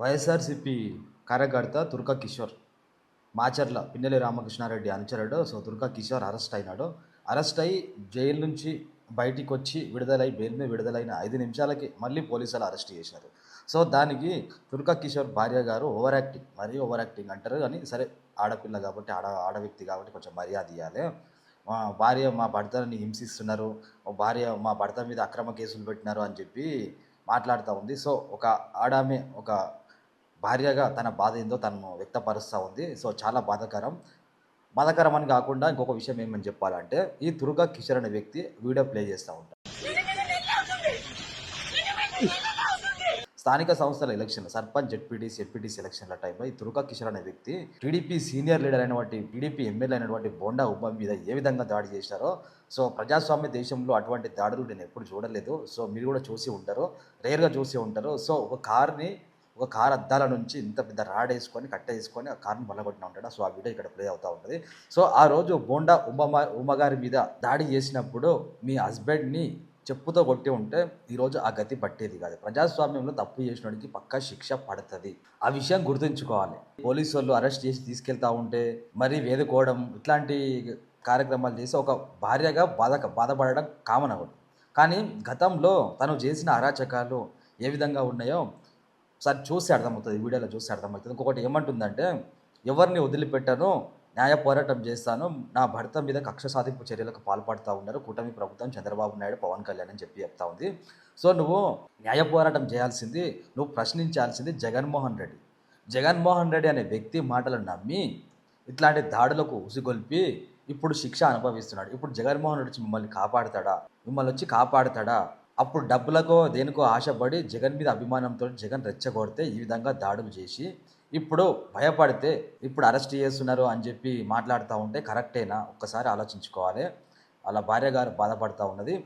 వైఎస్ఆర్సిపి కార్యకర్త తుర్కా కిషోర్. మాచర్ల పిన్నెల్లి రామకృష్ణారెడ్డి అనుచరుడు. So Durga Kishore arrest అయినాడు. అరెస్ట్ అయి జైలు నుంచి బయటికి వచ్చి విడుదలై బెయిల్ మీద విడుదలైన ఐదు నిమిషాలకి మళ్ళీ పోలీసులు అరెస్ట్ చేశారు సో దానికి దుర్గా కిషోర్ భార్య గారు ఓవర్ యాక్టింగ్ మరీ ఓవర్ యాక్టింగ్ అంటారు. కానీ సరే ఆడపిల్ల కాబట్టి ఆడ ఆడ వ్యక్తి కాబట్టి కొంచెం మర్యాద ఇవ్వాలి మా భార్య మా భర్తని హింసిస్తున్నారు. భార్య మా భర్త మీద అక్రమ కేసులు పెట్టినారు అని చెప్పి మాట్లాడుతూ ఉంది. సో ఒక ఆడామె ఒక భార్యగా తన బాధ ఏందో తను వ్యక్తపరుస్తూ ఉంది. సో చాలా బాధాకరం. బాధాకరం అని కాకుండా ఇంకొక విషయం ఏమని చెప్పాలంటే ఈ దుర్గా కిషోర్ అనే వ్యక్తి వీడియో ప్లే చేస్తూ ఉంటాడు. స్థానిక సంస్థల ఎలక్షన్ సర్పంచ్ జెడ్పీటీసీ ఎడ్పీటీసీ ఎలక్షన్ల టైంలో ఈ దుర్గా కిషోర్ అనే వ్యక్తి టీడీపీ సీనియర్ లీడర్ అయినటువంటి టీడీపీ ఎమ్మెల్యే అయినటువంటి బోండా ఉప మీద ఏ విధంగా దాడి చేశారో సో ప్రజాస్వామ్య దేశంలో అటువంటి దాడులు నేను ఎప్పుడు చూడలేదు. సో మీరు కూడా చూసి ఉంటారు. రేర్గా చూసి ఉంటారు. సో ఒక కార్ని ఒక కార్ అద్దాల నుంచి ఇంత పెద్ద రాడ్ వేసుకొని కట్ట వేసుకొని ఆ కార్ని బలగొట్టిన ఉంటాడు. సో ఆ వీడియో ఇక్కడ ప్లే అవుతూ ఉంటుంది. సో ఆ రోజు బోండా ఉమ్మ ఉమ్మగారి మీద దాడి చేసినప్పుడు మీ హస్బెండ్ని చెప్పుతో కొట్టి ఉంటే ఈరోజు ఆ గతి పట్టేది కాదు. ప్రజాస్వామ్యంలో తప్పు చేసినోడికి పక్కా శిక్ష పడుతుంది. ఆ విషయం గుర్తుంచుకోవాలి. పోలీసు వాళ్ళు అరెస్ట్ చేసి తీసుకెళ్తా ఉంటే మరీ వేదుకోవడం ఇట్లాంటి కార్యక్రమాలు చేసి ఒక భార్యగా బాధ బాధపడడం కామన్ అవ్వదు. కానీ గతంలో తను చేసిన అరాచకాలు ఏ విధంగా ఉన్నాయో ఒకసారి చూసి అర్థమవుతుంది వీడియోలో చూసి అర్థమవుతుంది. ఇంకొకటి ఏమంటుందంటే ఎవరిని వదిలిపెట్టానో న్యాయ పోరాటం చేస్తాను నా భర్త మీద కక్ష సాధింపు చర్యలకు పాల్పడుతూ ఉన్నారు కూటమి ప్రభుత్వం చంద్రబాబు నాయుడు పవన్ కళ్యాణ్ అని చెప్పి చెప్తా ఉంది. సో నువ్వు న్యాయ పోరాటం చేయాల్సింది నువ్వు ప్రశ్నించాల్సింది జగన్మోహన్ రెడ్డి. జగన్మోహన్ రెడ్డి అనే వ్యక్తి మాటలు నమ్మి ఇట్లాంటి దాడులకు ఉసిగొల్పి ఇప్పుడు శిక్ష అనుభవిస్తున్నాడు. ఇప్పుడు జగన్మోహన్ రెడ్డి వచ్చి మిమ్మల్ని కాపాడుతాడా? మిమ్మల్ని వచ్చి కాపాడుతాడా? అప్పుడు డబ్బులకో దేనికో ఆశపడి జగన్ మీద అభిమానంతో జగన్ రెచ్చగొడితే ఈ విధంగా దాడులు చేసి ఇప్పుడు భయపడితే ఇప్పుడు అరెస్ట్ చేస్తున్నారు అని చెప్పి మాట్లాడుతూ ఉంటే కరెక్టేనా? ఒక్కసారి ఆలోచించుకోవాలి. వాళ్ళ భార్య గారు బాధపడుతూ ఉన్నది.